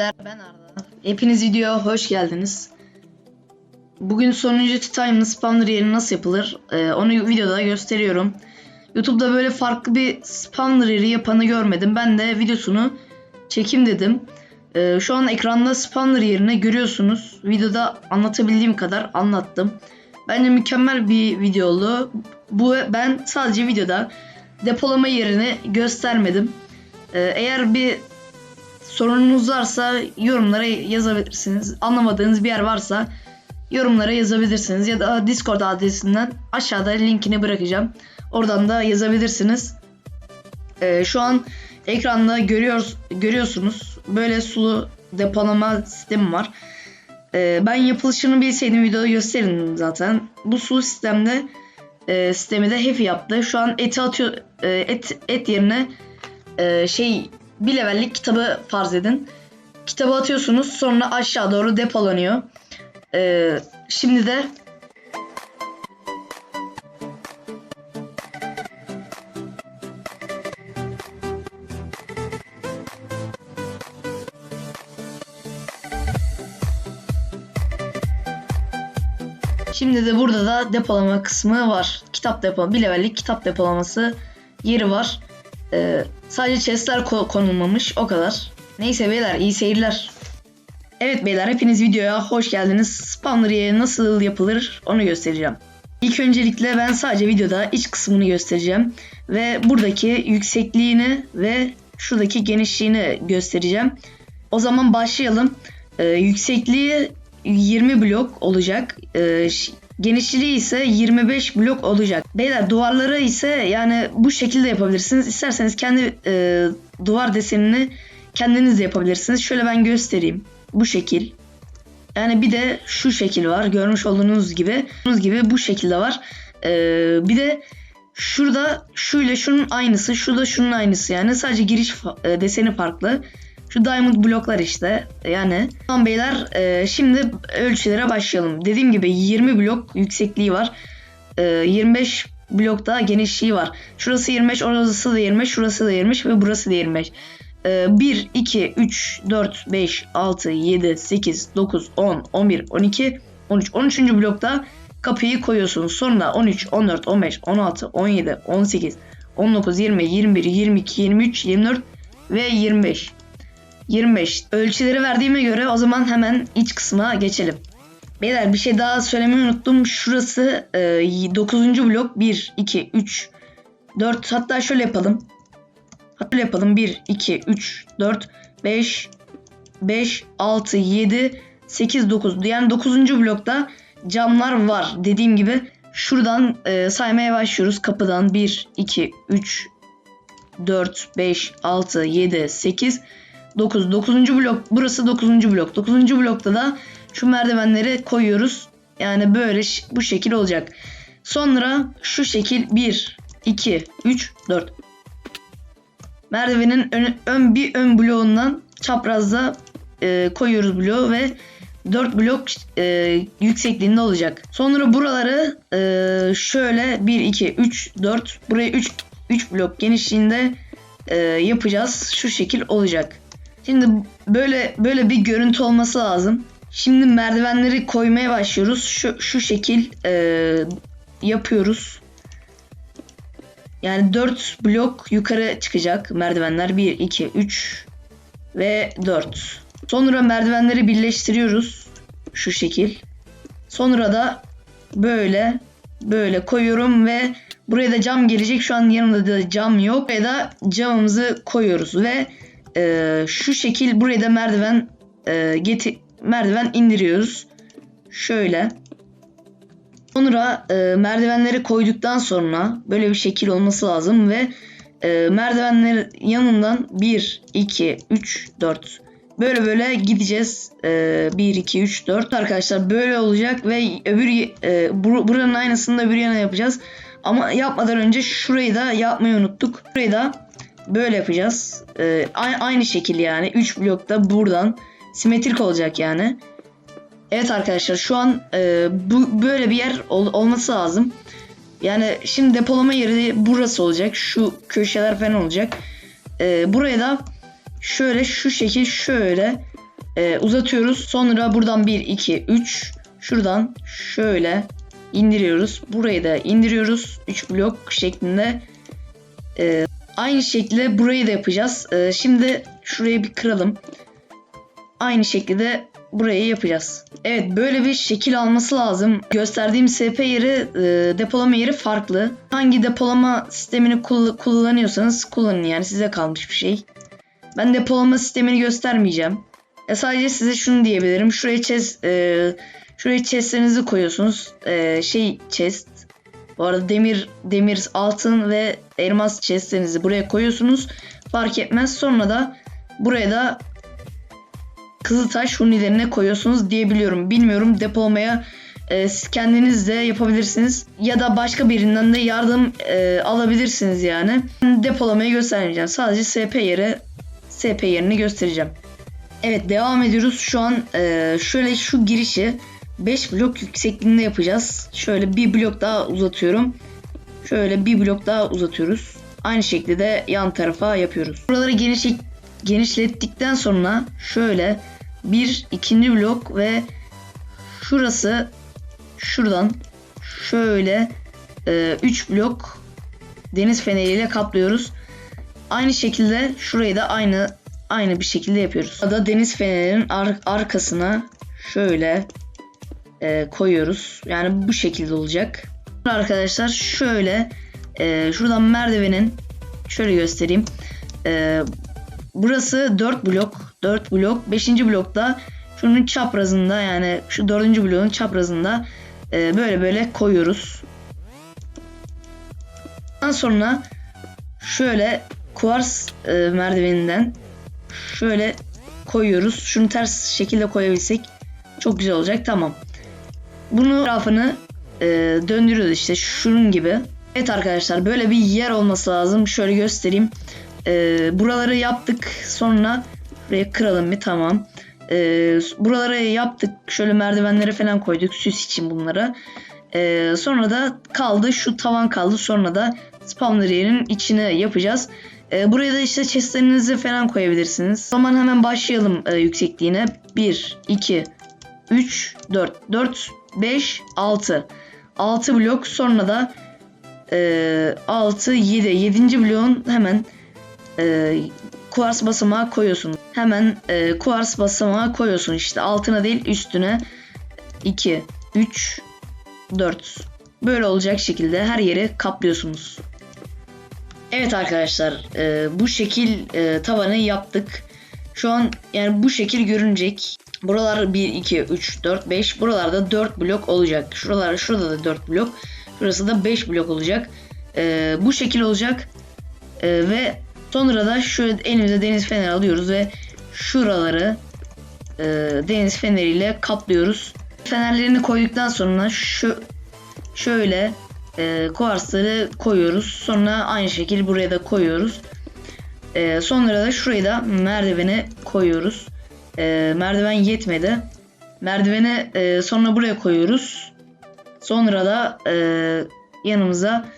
beyler ben Arda. Hepiniz videoya hoş geldiniz. Bugün sonuncu Titan'ın spawner yeri nasıl yapılır ee, onu videoda gösteriyorum. YouTube'da böyle farklı bir spawner yeri yapanı görmedim. Ben de videosunu çekim dedim. Ee, şu an ekranda spawner yerini görüyorsunuz. Videoda anlatabildiğim kadar anlattım. Bence mükemmel bir video oldu. Bu ben sadece videoda depolama yerini göstermedim. Ee, eğer bir sorununuz varsa yorumlara yazabilirsiniz. Anlamadığınız bir yer varsa yorumlara yazabilirsiniz. Ya da Discord adresinden aşağıda linkini bırakacağım. Oradan da yazabilirsiniz. Ee, şu an ekranda görüyor, görüyorsunuz. Böyle sulu depolama sistemi var. Ee, ben yapılışını bilseydim videoda gösterirdim zaten. Bu sulu sistemde e, sistemi de Hefi yaptı. Şu an eti atıyor e, et et yerine e, şey bir levellik kitabı farz edin. Kitabı atıyorsunuz sonra aşağı doğru depolanıyor. E, şimdi de Şimdi de burada da depolama kısmı var. Kitap depolama, bir levellik kitap depolaması yeri var. Ee, sadece chestler ko- konulmamış o kadar. Neyse beyler iyi seyirler. Evet beyler hepiniz videoya hoş geldiniz. Spawner yeri nasıl yapılır onu göstereceğim. İlk öncelikle ben sadece videoda iç kısmını göstereceğim. Ve buradaki yüksekliğini ve şuradaki genişliğini göstereceğim. O zaman başlayalım. Ee, yüksekliği 20 blok olacak. Ee, genişliği ise 25 blok olacak. Beyler duvarları ise yani bu şekilde yapabilirsiniz. İsterseniz kendi e, duvar desenini kendiniz de yapabilirsiniz. Şöyle ben göstereyim. Bu şekil. Yani bir de şu şekil var. Görmüş olduğunuz gibi. Gördüğünüz gibi bu şekilde var. Ee, bir de şurada şuyla şunun aynısı. Şurada şunun aynısı. Yani sadece giriş e, deseni farklı. Şu diamond bloklar işte. Yani tamam beyler e, şimdi ölçülere başlayalım. Dediğim gibi 20 blok yüksekliği var. E, 25 blokta genişliği var. Şurası 25, orası da 25, şurası da 25 ve burası da 25. E, 1, 2, 3, 4, 5, 6, 7, 8, 9, 10, 11, 12, 13. 13. blokta kapıyı koyuyorsunuz. Sonra 13, 14, 15, 16, 17, 18, 19, 20, 21, 22, 23, 24 ve 25. 25. Ölçüleri verdiğime göre o zaman hemen iç kısma geçelim. Beyler bir şey daha söylemeyi unuttum. Şurası e, 9. blok 1, 2, 3, 4 hatta şöyle yapalım. Hatta şöyle yapalım 1, 2, 3, 4, 5, 5, 6, 7, 8, 9. Yani 9. blokta camlar var. Dediğim gibi şuradan e, saymaya başlıyoruz. Kapıdan 1, 2, 3, 4, 5, 6, 7, 8, 9. 9. blok burası 9. blok. 9. blokta da şu merdivenleri koyuyoruz. Yani böyle bu şekil olacak. Sonra şu şekil 1 2 3 4. Merdivenin ön, ön bir ön bloğundan çaprazda e, koyuyoruz bloğu ve 4 blok e, yüksekliğinde olacak. Sonra buraları e, şöyle 1 2 3 4 buraya 3 3 blok genişliğinde e, yapacağız. Şu şekil olacak. Şimdi böyle böyle bir görüntü olması lazım. Şimdi merdivenleri koymaya başlıyoruz. Şu şu şekil e, yapıyoruz. Yani 4 blok yukarı çıkacak merdivenler. 1, 2, 3 ve 4. Sonra merdivenleri birleştiriyoruz. Şu şekil. Sonra da böyle böyle koyuyorum ve buraya da cam gelecek. Şu an yanımda da cam yok. Buraya da camımızı koyuyoruz ve e, şu şekil buraya da merdiven e, geti merdiven indiriyoruz. Şöyle. Sonra e, merdivenleri koyduktan sonra böyle bir şekil olması lazım ve e, merdivenler yanından 1, 2, 3, 4 böyle böyle gideceğiz. E, 1, 2, 3, 4 arkadaşlar böyle olacak ve öbür e, bur- buranın aynısını da öbür yana yapacağız. Ama yapmadan önce şurayı da yapmayı unuttuk. Burayı da böyle yapacağız. Ee, aynı şekil yani 3 blokta buradan simetrik olacak yani. Evet arkadaşlar şu an e, bu böyle bir yer ol- olması lazım. Yani şimdi depolama yeri burası olacak. Şu köşeler falan olacak. Ee, buraya da şöyle şu şekil şöyle e, uzatıyoruz. Sonra buradan 1, 2, 3 şuradan şöyle indiriyoruz. Burayı da indiriyoruz. 3 blok şeklinde. E, aynı şekilde burayı da yapacağız. E, şimdi şurayı bir kıralım. Aynı şekilde burayı yapacağız. Evet böyle bir şekil alması lazım. Gösterdiğim SP yeri e, depolama yeri farklı. Hangi depolama sistemini kull- kullanıyorsanız kullanın yani size kalmış bir şey. Ben depolama sistemini göstermeyeceğim. E, sadece size şunu diyebilirim. Şuraya chest, e, şuraya chestlerinizi koyuyorsunuz. E, şey chest. Bu arada demir, demir, altın ve elmas chestlerinizi buraya koyuyorsunuz. Fark etmez. Sonra da buraya da Kızıltaş hunilerine koyuyorsunuz diyebiliyorum. Bilmiyorum depolamaya e, siz kendiniz de yapabilirsiniz. Ya da başka birinden de yardım e, alabilirsiniz yani. Depolamayı göstermeyeceğim. Sadece SP yeri SP yerini göstereceğim. Evet devam ediyoruz. Şu an e, şöyle şu girişi 5 blok yüksekliğinde yapacağız. Şöyle bir blok daha uzatıyorum. Şöyle bir blok daha uzatıyoruz. Aynı şekilde yan tarafa yapıyoruz. Buraları geniş, genişlettikten sonra şöyle bir ikinci blok ve şurası şuradan şöyle 3 blok deniz feneriyle kaplıyoruz. Aynı şekilde şurayı da aynı aynı bir şekilde yapıyoruz. Burada deniz fenerinin ar- arkasına şöyle e, koyuyoruz. Yani bu şekilde olacak. Arkadaşlar şöyle e, şuradan merdivenin şöyle göstereyim. E, burası 4 blok. 4 blok. 5. blokta şunun çaprazında yani şu 4. bloğun çaprazında e, böyle böyle koyuyoruz. Ondan sonra şöyle kuvars e, merdiveninden şöyle koyuyoruz. Şunu ters şekilde koyabilsek çok güzel olacak. Tamam. Bunu etrafını e, döndürüyoruz işte şunun gibi. Evet arkadaşlar böyle bir yer olması lazım. Şöyle göstereyim. E, buraları yaptık. Sonra buraya kıralım bir tamam. E, buraları yaptık. Şöyle merdivenlere falan koyduk. Süs için bunları. E, sonra da kaldı şu tavan kaldı. Sonra da spawner yerinin içine yapacağız. E, buraya da işte chestlerinizi falan koyabilirsiniz. O zaman hemen başlayalım e, yüksekliğine. 1, 2, 3, 4, 4, 5, 6. 6 blok sonra da e, 6, 7. 7. bloğun hemen e, kuvars basamağı koyuyorsun. Hemen e, kuvars basamağı koyuyorsun işte altına değil üstüne 2, 3, 4. Böyle olacak şekilde her yeri kaplıyorsunuz. Evet arkadaşlar e, bu şekil e, tavanı yaptık. Şu an yani bu şekil görünecek. Buralar 1, 2, 3, 4, 5. Buralarda 4 blok olacak. Şuralar, şurada da 4 blok. Şurası da 5 blok olacak. E, bu şekil olacak. E, ve sonra da şu elimize deniz feneri alıyoruz ve şuraları e, deniz feneriyle kaplıyoruz. Fenerlerini koyduktan sonra şu şöyle e, kuarsları koyuyoruz. Sonra aynı şekilde buraya da koyuyoruz. E, sonra da şurayı da merdivene koyuyoruz. E, merdiven yetmedi. Merdivene e, sonra buraya koyuyoruz. Sonra da e, yanımıza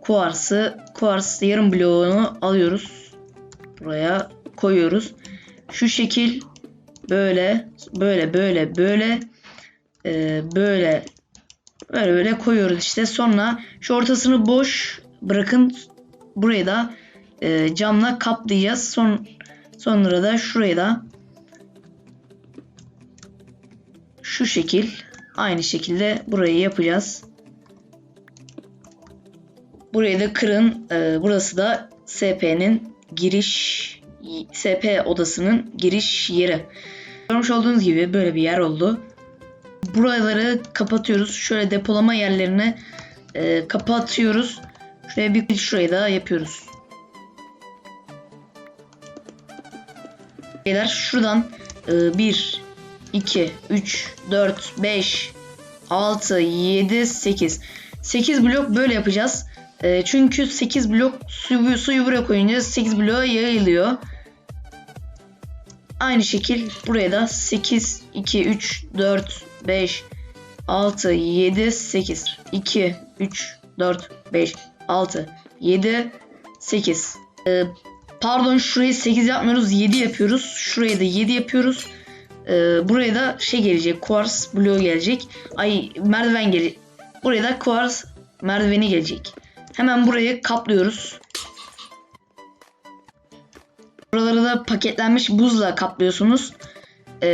kuarsı, kuars yarım bloğunu alıyoruz. Buraya koyuyoruz. Şu şekil böyle, böyle, böyle, böyle, e, böyle Böyle böyle koyuyoruz işte. Sonra şu ortasını boş bırakın. Burayı da e, camla kaplayacağız. Son, sonra da şurayı da şu şekil aynı şekilde burayı yapacağız. Burayı da kırın. E, burası da SP'nin giriş SP odasının giriş yeri. Görmüş olduğunuz gibi böyle bir yer oldu buraları kapatıyoruz. Şöyle depolama yerlerini e, kapatıyoruz. Şuraya bir şurayı da yapıyoruz. Beyler şuradan e, 1 2 3 4 5 6 7 8 8 blok böyle yapacağız. E, çünkü 8 blok suyu, suyu buraya koyunca 8 bloğa yayılıyor. Aynı şekil buraya da 8 2 3 4 5, 6, 7, 8, 2, 3, 4, 5, 6, 7, 8. Ee, pardon şurayı 8 yapmıyoruz 7 yapıyoruz. Şurayı da 7 yapıyoruz. Ee, buraya da şey gelecek. Quartz bloğu gelecek. Ay merdiven gelecek. Buraya da quartz merdiveni gelecek. Hemen burayı kaplıyoruz. Buraları da paketlenmiş buzla kaplıyorsunuz. Ee,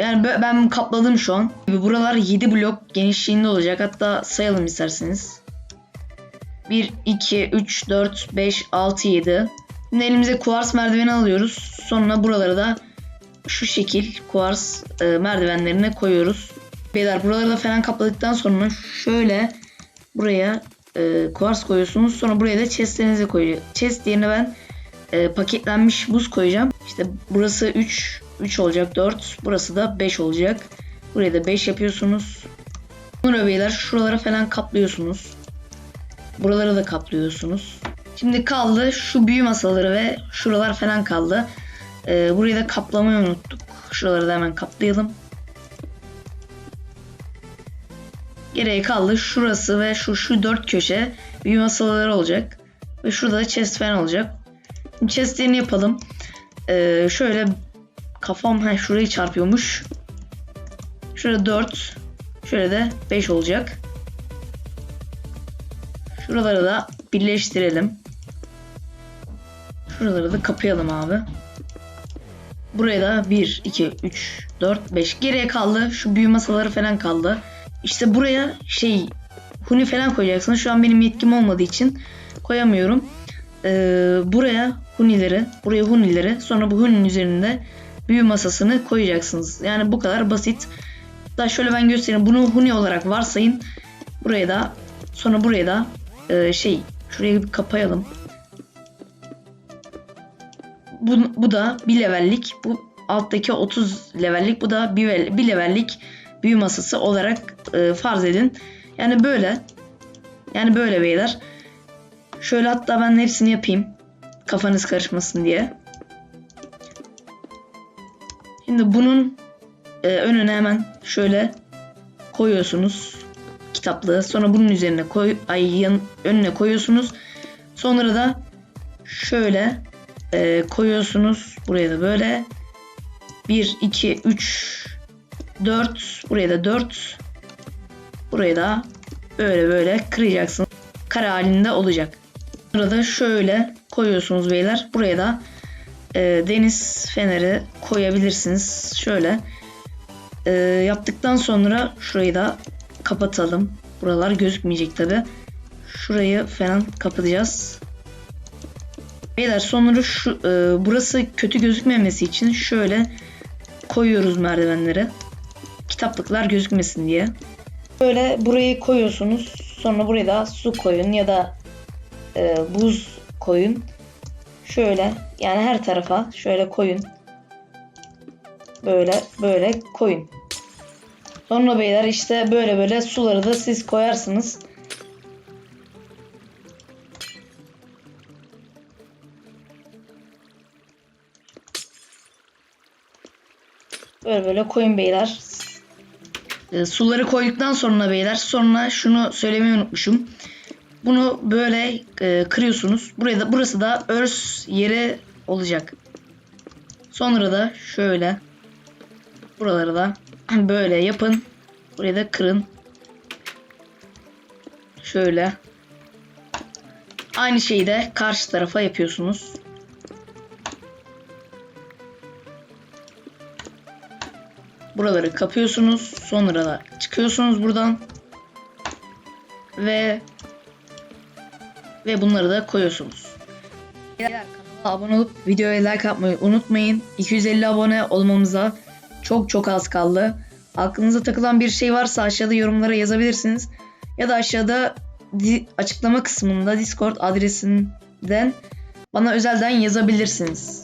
yani ben kapladım şu an. Buralar 7 blok genişliğinde olacak. Hatta sayalım isterseniz. 1, 2, 3, 4, 5, 6, 7. Şimdi elimize kuvars merdiveni alıyoruz. Sonra buraları da şu şekil kuvars e, merdivenlerine koyuyoruz. Beyler buraları da falan kapladıktan sonra şöyle buraya e, kuvars koyuyorsunuz. Sonra buraya da chestlerinizi koyuyor. Chest yerine ben e, paketlenmiş buz koyacağım. İşte burası 3, 3 olacak 4. Burası da 5 olacak. Buraya da 5 yapıyorsunuz. Sonra beyler şuralara falan kaplıyorsunuz. Buraları da kaplıyorsunuz. Şimdi kaldı şu büyü masaları ve şuralar falan kaldı. Ee, burayı da kaplamayı unuttuk. Şuraları da hemen kaplayalım. Geriye kaldı şurası ve şu şu dört köşe büyü masaları olacak. Ve şurada da chest falan olacak. Şimdi chestlerini yapalım. Ee, şöyle kafam he, şurayı çarpıyormuş. Şurada 4. Şöyle de 5 olacak. Şuraları da birleştirelim. Şuraları da kapayalım abi. Buraya da 1, 2, 3, 4, 5. Geriye kaldı. Şu büyü masaları falan kaldı. İşte buraya şey huni falan koyacaksınız. Şu an benim yetkim olmadığı için koyamıyorum. Ee, buraya hunileri, buraya hunileri, sonra bu huninin üzerinde büyü masasını koyacaksınız. Yani bu kadar basit. Daha şöyle ben göstereyim. Bunu huni olarak varsayın. Buraya da sonra buraya da e, şey şurayı bir kapayalım. Bu, bu da bir levellik. Bu alttaki 30 levellik. Bu da bir, bir levellik büyü masası olarak e, farz edin. Yani böyle. Yani böyle beyler. Şöyle hatta ben hepsini yapayım. Kafanız karışmasın diye. Şimdi bunun e, önüne hemen şöyle koyuyorsunuz kitaplığı. Sonra bunun üzerine koy ay önüne koyuyorsunuz. Sonra da şöyle e, koyuyorsunuz. Buraya da böyle 1 2 3 4 buraya da 4 buraya da böyle böyle kıracaksınız. Kare halinde olacak. Burada şöyle koyuyorsunuz beyler. Buraya da e, deniz feneri koyabilirsiniz. Şöyle e, yaptıktan sonra şurayı da kapatalım. Buralar gözükmeyecek tabi. Şurayı falan kapatacağız. Beyler sonra şu e, burası kötü gözükmemesi için şöyle koyuyoruz merdivenleri. Kitaplıklar gözükmesin diye. Böyle burayı koyuyorsunuz. Sonra buraya da su koyun ya da e, buz koyun. Şöyle yani her tarafa şöyle koyun. Böyle böyle koyun. Sonra beyler işte böyle böyle suları da siz koyarsınız. Böyle böyle koyun beyler. E, suları koyduktan sonra beyler sonra şunu söylemeyi unutmuşum. Bunu böyle e, kırıyorsunuz. Buraya da burası da örs yeri olacak. Sonra da şöyle buraları da böyle yapın. Burayı da kırın. Şöyle. Aynı şeyi de karşı tarafa yapıyorsunuz. Buraları kapıyorsunuz. Sonra da çıkıyorsunuz buradan. Ve ve bunları da koyuyorsunuz. Kanala abone olup videoya like atmayı unutmayın. 250 abone olmamıza çok çok az kaldı. Aklınıza takılan bir şey varsa aşağıda yorumlara yazabilirsiniz. Ya da aşağıda açıklama kısmında Discord adresinden bana özelden yazabilirsiniz.